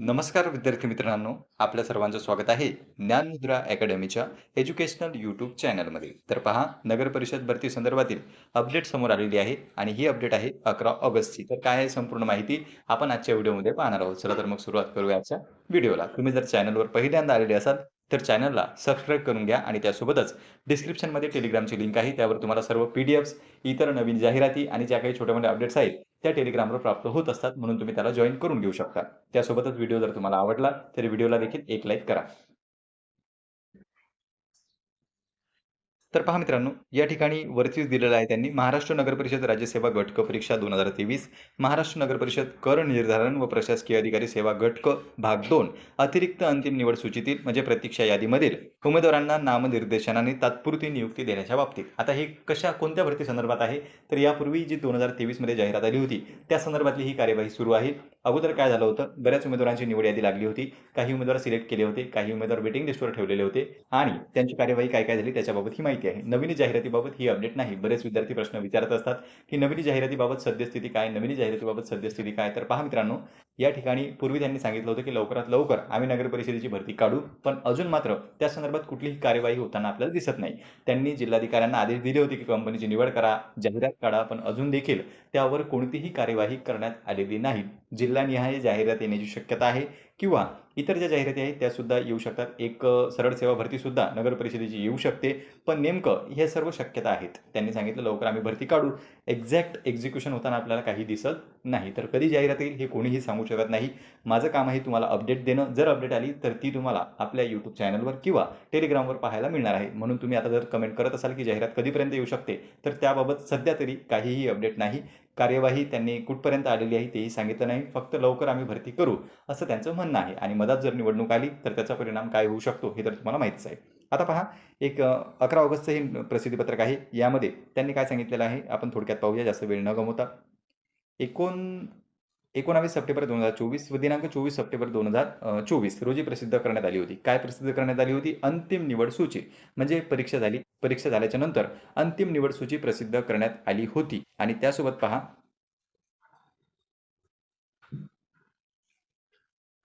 नमस्कार विद्यार्थी मित्रांनो आपल्या सर्वांचं स्वागत आहे ज्ञानमुद्रा अकॅडमीच्या एज्युकेशनल यूट्यूब चॅनलमध्ये तर पहा नगर परिषद भरती संदर्भातील अपडेट समोर आलेली आहे आणि ही अपडेट आहे अकरा ऑगस्टची. तर काय आहे संपूर्ण माहिती आपण आजच्या व्हिडिओमध्ये पाहणार आहोत. चला तर मग सुरुवात करूया आजच्या व्हिडिओला तुम्ही जर चॅनलवर पहिल्यांदा आलेले असाल तर चॅनलला सबस्क्राईब करून घ्या आणि त्यासोबतच डिस्क्रिप्शनमध्ये टेलिग्रामची लिंक आहे. त्यावर तुम्हाला सर्व पी डी एफ्स इतर नवीन जाहिराती आणि ज्या काही छोट्या मोठ्या अपडेट्स आहेत त्या टेलिग्रामवर प्राप्त होत असतात. म्हणून तुम्ही त्याला जॉईन करून घेऊ शकता. त्यासोबतच व्हिडिओ जर तुम्हाला आवडला तर व्हिडिओला देखील एक लाईक करा. तर पहा मित्रांनो या ठिकाणी वरतीच दिलेलं आहे त्यांनी. महाराष्ट्र नगर परिषद राज्यसेवा गटक परीक्षा दोन हजार तेवीस महाराष्ट्र नगर परिषद कर निर्धारण व प्रशासकीय अधिकारी सेवा गटक भाग दोन अतिरिक्त अंतिम निवड सूचीतील म्हणजे प्रतीक्षा यादीमधील उमेदवारांना नामनिर्देशनाने तात्पुरती नियुक्ती देण्याच्या बाबतीत. आता हे कशा कोणत्या भरती संदर्भात आहे? तर यापूर्वी जी दोन हजार तेवीसमध्ये जाहिरात आली होती त्या संदर्भातली ही कार्यवाही सुरू आहे. अगोदर काय झालं होतं? बऱ्याच उमेदवारांची निवड यादी लागली होती. काही उमेदवार सिलेक्ट केले होते काही उमेदवार वेटिंग लिस्टवर ठेवलेले होते आणि त्यांची कार्यवाही काय काय झाली त्याच्याबाबत ही माहिती आहे. नवीन जाहिरातीबाबत ही अपडेट नाही. बरेच विद्यार्थी प्रश्न विचारत असतात की नवीन जाहिरातीबाबत सद्यस्थिती काय नवीन जाहिरातीबाबत सद्यस्थिती काय? तर पहा मित्रांनो या ठिकाणी पूर्वी त्यांनी सांगितलं होतं की लवकरात लवकर आम्ही नगर परिषदेची भरती काढू पण अजून मात्र त्या संदर्भात कुठलीही कार्यवाही होताना आपल्याला दिसत नाही. त्यांनी जिल्हाधिकाऱ्यांना आदेश दिले होते की कंपनीची निवड करा जाहिरात काढा पण अजून देखील त्यावर कोणतीही कार्यवाही करण्यात आलेली नाही. जिल्हानिहाय जाहिरात येण्याची शक्यता आहे. किंवा इतर ज्या जाहिराती आहेत त्या सुद्धा येऊ शकतात. एक सरळ सेवा भरती सुद्धा नगर परिषदेची येऊ शकते. पण नेमकं हे सर्व शक्यता आहेत. त्यांनी सांगितलं लवकर आम्ही भरती काढू. एक्झॅक्ट एक्झिक्युशन होताना आपल्याला काही दिसत नाही. तर कधी जाहिरात येईल हे कोणीही सांगू शकत नाही. माझं काम आहे तुम्हाला अपडेट देणं. जर अपडेट आली तर ती तुम्हाला आपल्या यूट्यूब चॅनलवर किंवा टेलिग्रामवर पाहायला मिळणार आहे. म्हणून तुम्ही आता जर कमेंट करत असाल की जाहिरात कधीपर्यंत येऊ शकते तर त्याबाबत सध्या तरी काहीही अपडेट नाही. कार्यवाही त्यांनी कुठपर्यंत आलेली आहे तेही सांगितलं नाही. फक्त लवकर आम्ही भरती करू असं त्यांचं म्हणणं आहे. आणि मधात जर निवडणूक आली तर त्याचा परिणाम काय होऊ शकतो हे तर तुम्हाला माहितीच आहे. आता पहा एक अकरा ऑगस्टचं हे प्रसिद्धीपत्रक आहे. यामध्ये त्यांनी काय सांगितलेलं आहे? आपण थोडक्यात पाहूया. जास्त वेळ न गमवता. एकोण एकोणावीस सप्टेंबर दोन हजार चोवीस व दिनांक चोवीस सप्टेंबर दोन हजार चोवीस रोजी प्रसिद्ध करण्यात आली होती. काय प्रसिद्ध करण्यात आली होती? अंतिम निवड सूची. म्हणजे परीक्षा झाली. परीक्षा झाल्याच्यानंतर अंतिम निवड सूची प्रसिद्ध करण्यात आली होती. आणि त्यासोबत पहा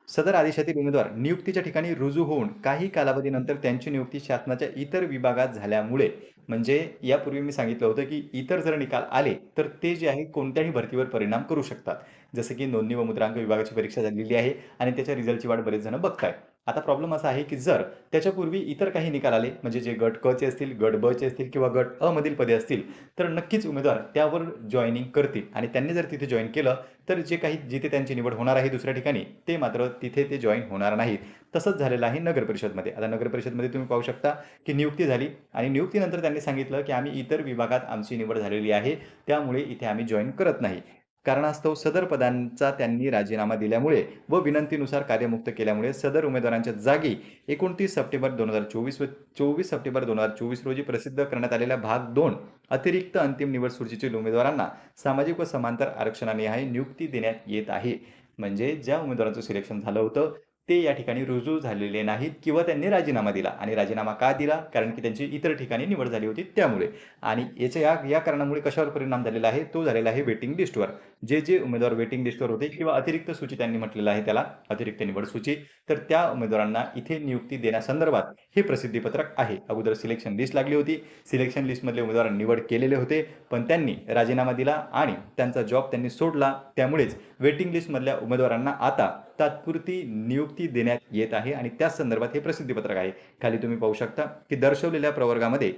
सदर आदेशातील उमेदवार नियुक्तीच्या ठिकाणी रुजू होऊन काही कालावधीनंतर त्यांची नियुक्ती शासनाच्या इतर विभागात झाल्यामुळे म्हणजे यापूर्वी मी सांगितलं होतं की इतर जर निकाल आले तर ते जे आहे कोणत्याही भरतीवर परिणाम करू शकतात. जसं की नोंदणी व मुद्रांक विभागाची परीक्षा झालेली आहे आणि त्याच्या रिझल्टची वाट बरेच जण बघताय आता प्रॉब्लेम असा आहे की जर त्याच्यापूर्वी इतर काही निकाल आले म्हणजे जे गट क चे असतील गट ब चे असतील किंवा गट अ मधील पदे असतील तर नक्कीच उमेदवार त्यावर जॉईनिंग करतील. आणि त्यांनी जर तिथे जॉईन केलं तर जे काही जिथे त्यांची निवड होणार आहे दुसऱ्या ठिकाणी ते मात्र तिथे ते जॉईन होणार नाहीत. तसंच झालेलं आहे नगर परिषदमध्ये. आता नगर परिषदमध्ये तुम्ही पाहू शकता की नियुक्ती झाली आणि नियुक्तीनंतर त्यांनी सांगितलं की आम्ही इतर विभागात आमची निवड झालेली आहे त्यामुळे इथे आम्ही जॉईन करत नाही. कारणास्तव सदर पदांचा त्यांनी राजीनामा दिल्यामुळे व विनंतीनुसार कार्यमुक्त केल्यामुळे सदर उमेदवारांच्या जागी एकोणतीस सप्टेंबर दोन हजार चोवीस व चोवीस सप्टेंबर दोन हजार चोवीस रोजी प्रसिद्ध करण्यात आलेल्या भाग दोन अतिरिक्त अंतिम निवड सूचीतील उमेदवारांना सामाजिक व समांतर आरक्षणानिहाय नियुक्ती देण्यात येत आहे. म्हणजे ज्या उमेदवारांचं सिलेक्शन झालं होतं ते या ठिकाणी रुजू झालेले नाहीत किंवा त्यांनी राजीनामा दिला. आणि राजीनामा का दिला? कारण की त्यांची इतर ठिकाणी निवड झाली होती त्यामुळे. आणि याच्या या या कारणामुळे कशावर परिणाम झालेला आहे? तो झालेला आहे वेटिंग लिस्टवर जे जे उमेदवार वेटिंग लिस्टवर होते किंवा अतिरिक्त सूची त्यांनी म्हटलेलं आहे त्याला अतिरिक्त निवड सूची तर त्या उमेदवारांना इथे नियुक्ती देण्यासंदर्भात हे प्रसिद्धीपत्रक आहे. अगोदर सिलेक्शन लिस्ट लागली होती. सिलेक्शन लिस्टमधले उमेदवार निवड केलेले होते पण त्यांनी राजीनामा दिला आणि त्यांचा जॉब त्यांनी सोडला. त्यामुळेच वेटिंग लिस्टमधल्या उमेदवारांना आता तात्पुरती नियुक्ती देण्यात येत आहे आणि त्या संदर्भात हे प्रसिद्धीपत्रक आहे. खाली तुम्ही पाहू शकता की दर्शवलेल्या प्रवर्गामध्ये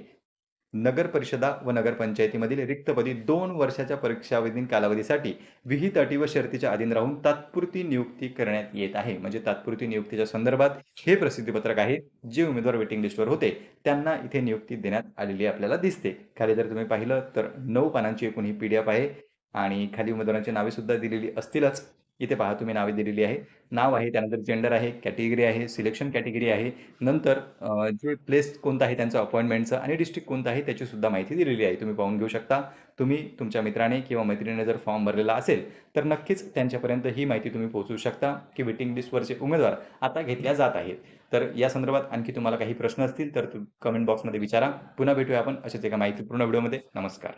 नगर परिषदा व नगरपंचायतीमधील रिक्तपदी दोन वर्षाच्या परीक्षावधीन कालावधीसाठी विहित अटी व शर्तीच्या अधीन राहून तात्पुरती नियुक्ती करण्यात येत आहे. म्हणजे तात्पुरती नियुक्तीच्या संदर्भात हे प्रसिद्धीपत्रक आहे. जे उमेदवार वेटिंग लिस्टवर होते त्यांना इथे नियुक्ती देण्यात आलेली आपल्याला दिसते. खाली जर तुम्ही पाहिलं तर नऊ पानांची एकूण ही पी आहे. आणि खाली उमेदवारांची नावे सुद्धा दिलेली असतीलच. इथे पहा तुम्ही नावे दिलेली आहे. नाव आहे त्यानंतर जेंडर आहे कॅटेगरी आहे सिलेक्शन कॅटेगरी आहे. नंतर जे प्लेस कोणतं आहे त्यांचं अपॉइंटमेंटचं आणि डिस्ट्रिक्ट कोणतं आहे त्याची सुद्धा माहिती दिलेली आहे. तुम्ही पाहून घेऊ शकता. तुम्ही तुमच्या मित्राने किंवा मैत्रिणीने जर फॉर्म भरलेला असेल तर नक्कीच त्यांच्यापर्यंत ही माहिती तुम्ही पोहोचवू शकता की वेटिंग लिस्टवरचे उमेदवार आता घेतल्या जात आहेत. तर या संदर्भात आणखी तुम्हाला काही प्रश्न असतील तर कमेंट बॉक्समध्ये विचारा. पुन्हा भेटूया आपण अशाच एका माहितीपूर्ण व्हिडिओमध्ये नमस्कार.